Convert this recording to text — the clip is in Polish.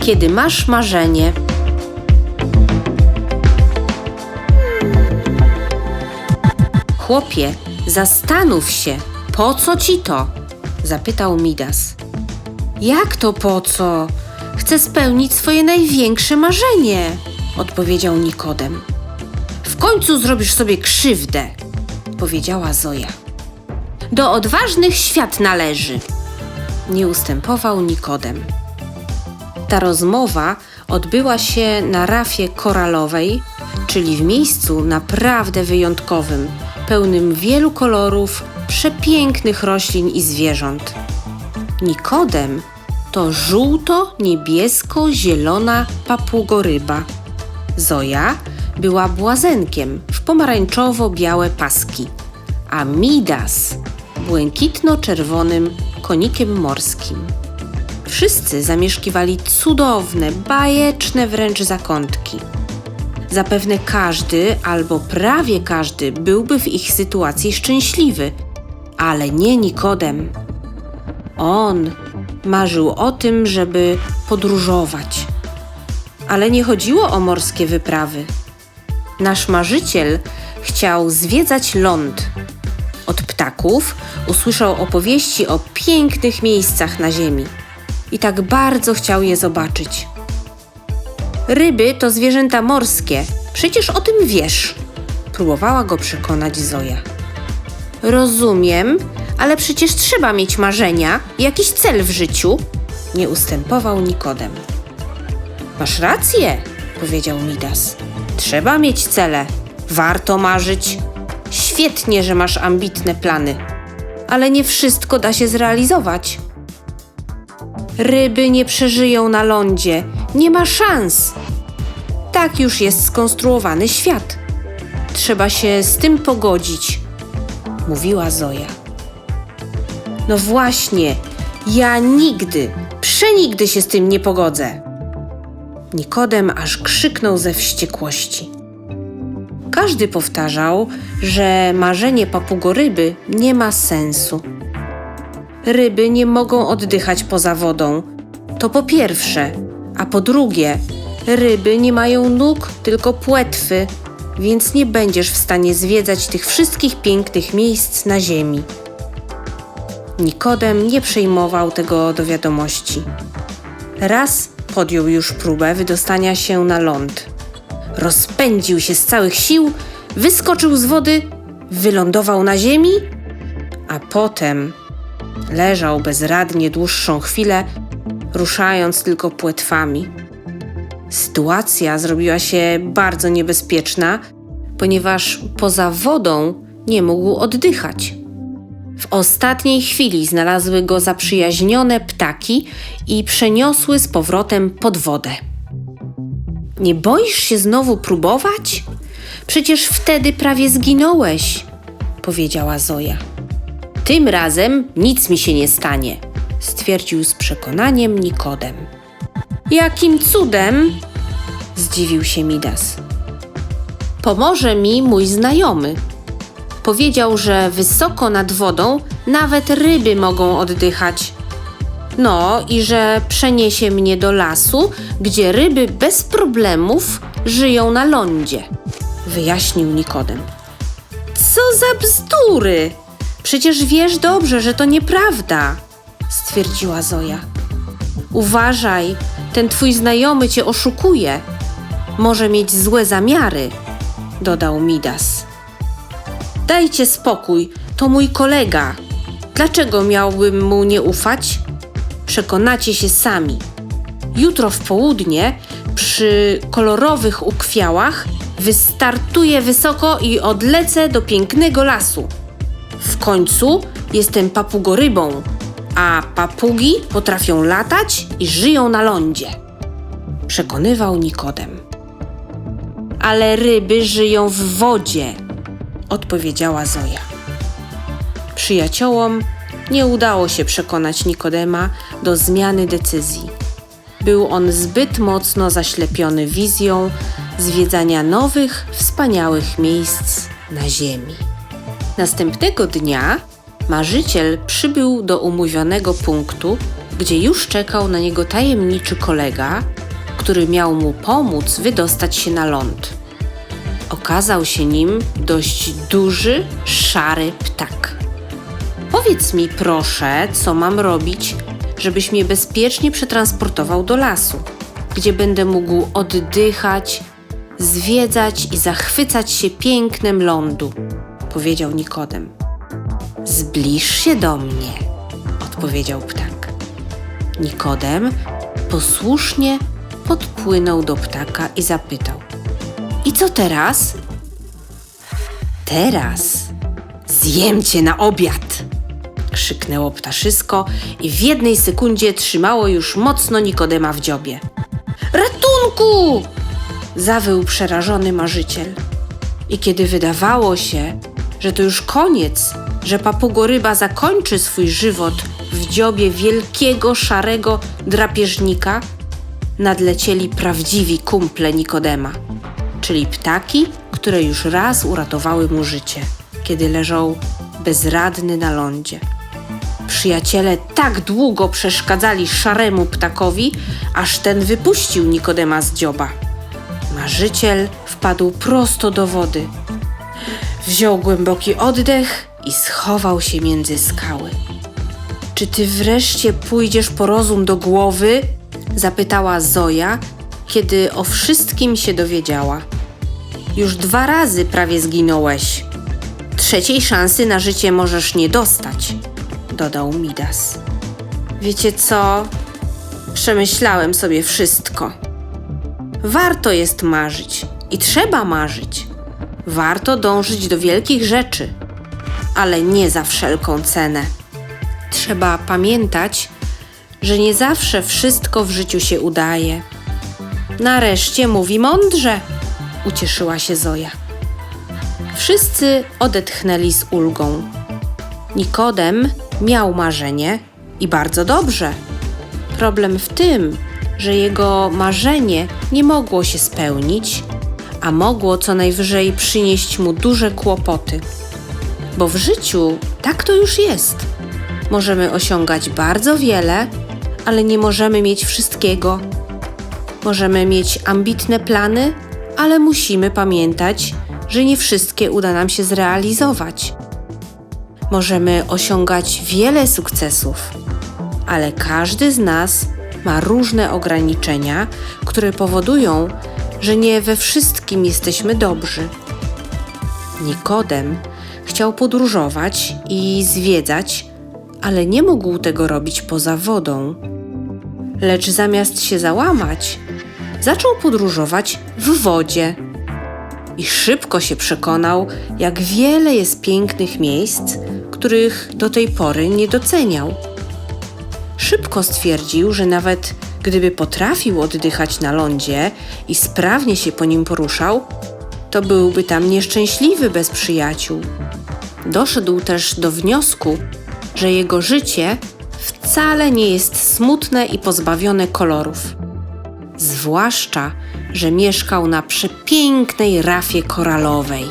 Kiedy masz marzenie. Chłopie, zastanów się, po co ci to? Zapytał Midas. Jak to po co? Chcę spełnić swoje największe marzenie, odpowiedział Nikodem. W końcu zrobisz sobie krzywdę, powiedziała Zoja. Do odważnych świat należy. Nie ustępował Nikodem. Ta rozmowa odbyła się na rafie koralowej, czyli w miejscu naprawdę wyjątkowym, pełnym wielu kolorów, przepięknych roślin i zwierząt. Nikodem to żółto-niebiesko-zielona papugoryba. Zoja była błazenkiem w pomarańczowo-białe paski, a Midas błękitno-czerwonym konikiem morskim. Wszyscy zamieszkiwali cudowne, bajeczne wręcz zakątki. Zapewne każdy albo prawie każdy byłby w ich sytuacji szczęśliwy, ale nie Nikodem. On marzył o tym, żeby podróżować. Ale nie chodziło o morskie wyprawy. Nasz marzyciel chciał zwiedzać ląd. Od ptaków usłyszał opowieści o pięknych miejscach na ziemi i tak bardzo chciał je zobaczyć. Ryby to zwierzęta morskie, przecież o tym wiesz, próbowała go przekonać Zoja. Rozumiem, ale przecież trzeba mieć marzenia, jakiś cel w życiu, nie ustępował Nikodem. Masz rację, powiedział Midas. Trzeba mieć cele, warto marzyć. Świetnie, że masz ambitne plany, ale nie wszystko da się zrealizować. Ryby nie przeżyją na lądzie, nie ma szans. Tak już jest skonstruowany świat. Trzeba się z tym pogodzić, mówiła Zoja. No właśnie, ja nigdy, przenigdy się z tym nie pogodzę. Nikodem aż krzyknął ze wściekłości. Każdy powtarzał, że marzenie papugoryby nie ma sensu. Ryby nie mogą oddychać poza wodą. To po pierwsze, a po drugie, ryby nie mają nóg, tylko płetwy, więc nie będziesz w stanie zwiedzać tych wszystkich pięknych miejsc na ziemi. Nikodem nie przejmował tego do wiadomości. Raz podjął już próbę wydostania się na ląd. Rozpędził się z całych sił, wyskoczył z wody, wylądował na ziemi, a potem leżał bezradnie dłuższą chwilę, ruszając tylko płetwami. Sytuacja zrobiła się bardzo niebezpieczna, ponieważ poza wodą nie mógł oddychać. W ostatniej chwili znalazły go zaprzyjaźnione ptaki i przeniosły z powrotem pod wodę. Nie boisz się znowu próbować? Przecież wtedy prawie zginąłeś, powiedziała Zoja. Tym razem nic mi się nie stanie, stwierdził z przekonaniem Nikodem. Jakim cudem? zdziwił się Midas. Pomoże mi mój znajomy. Powiedział, że wysoko nad wodą nawet ryby mogą oddychać. No i że przeniesie mnie do lasu, gdzie ryby bez problemów żyją na lądzie, wyjaśnił Nikodem. Co za bzdury! Przecież wiesz dobrze, że to nieprawda, stwierdziła Zoja. Uważaj, ten twój znajomy cię oszukuje. Może mieć złe zamiary, dodał Midas. Dajcie spokój, to mój kolega. Dlaczego miałbym mu nie ufać? Przekonacie się sami. Jutro w południe przy kolorowych ukwiałach wystartuję wysoko i odlecę do pięknego lasu. W końcu jestem papugorybą, a papugi potrafią latać i żyją na lądzie. Przekonywał Nikodem. Ale ryby żyją w wodzie, odpowiedziała Zoja. Przyjaciołom nie udało się przekonać Nikodema do zmiany decyzji. Był on zbyt mocno zaślepiony wizją, zwiedzania nowych, wspaniałych miejsc na Ziemi. Następnego dnia marzyciel przybył do umówionego punktu, gdzie już czekał na niego tajemniczy kolega, który miał mu pomóc wydostać się na ląd. Okazał się nim dość duży, szary ptak. Powiedz mi proszę, co mam robić, żebyś mnie bezpiecznie przetransportował do lasu, gdzie będę mógł oddychać, zwiedzać i zachwycać się pięknem lądu, powiedział Nikodem. Zbliż się do mnie, odpowiedział ptak. Nikodem posłusznie podpłynął do ptaka i zapytał: I co teraz? Teraz zjem cię na obiad! krzyknęło ptaszysko i w jednej sekundzie trzymało już mocno Nikodema w dziobie. Ratunku! zawył przerażony marzyciel. I kiedy wydawało się, że to już koniec, że papugoryba zakończy swój żywot w dziobie wielkiego, szarego drapieżnika, nadlecieli prawdziwi kumple Nikodema, czyli ptaki, które już raz uratowały mu życie, kiedy leżał bezradny na lądzie. Przyjaciele tak długo przeszkadzali szaremu ptakowi, aż ten wypuścił Nikodema z dzioba. Marzyciel wpadł prosto do wody. Wziął głęboki oddech i schował się między skały. Czy ty wreszcie pójdziesz po rozum do głowy? zapytała Zoja, kiedy o wszystkim się dowiedziała. Już dwa razy prawie zginąłeś. Trzeciej szansy na życie możesz nie dostać, dodał Midas. Wiecie co? Przemyślałem sobie wszystko. Warto jest marzyć i trzeba marzyć. Warto dążyć do wielkich rzeczy, ale nie za wszelką cenę. Trzeba pamiętać, że nie zawsze wszystko w życiu się udaje. Nareszcie mówi mądrze, ucieszyła się Zoja. Wszyscy odetchnęli z ulgą. Nikodem miał marzenie i bardzo dobrze. Problem w tym, że jego marzenie nie mogło się spełnić, a mogło co najwyżej przynieść mu duże kłopoty. Bo w życiu tak to już jest. Możemy osiągać bardzo wiele, ale nie możemy mieć wszystkiego. Możemy mieć ambitne plany, ale musimy pamiętać, że nie wszystkie uda nam się zrealizować. Możemy osiągać wiele sukcesów, ale każdy z nas ma różne ograniczenia, które powodują, że nie we wszystkim jesteśmy dobrzy. Nikodem chciał podróżować i zwiedzać, ale nie mógł tego robić poza wodą. Lecz zamiast się załamać, zaczął podróżować w wodzie. I szybko się przekonał, jak wiele jest pięknych miejsc, których do tej pory nie doceniał. Szybko stwierdził, że nawet gdyby potrafił oddychać na lądzie i sprawnie się po nim poruszał, to byłby tam nieszczęśliwy bez przyjaciół. Doszedł też do wniosku, że jego życie wcale nie jest smutne i pozbawione kolorów. Zwłaszcza, że mieszkał na przepięknej rafie koralowej.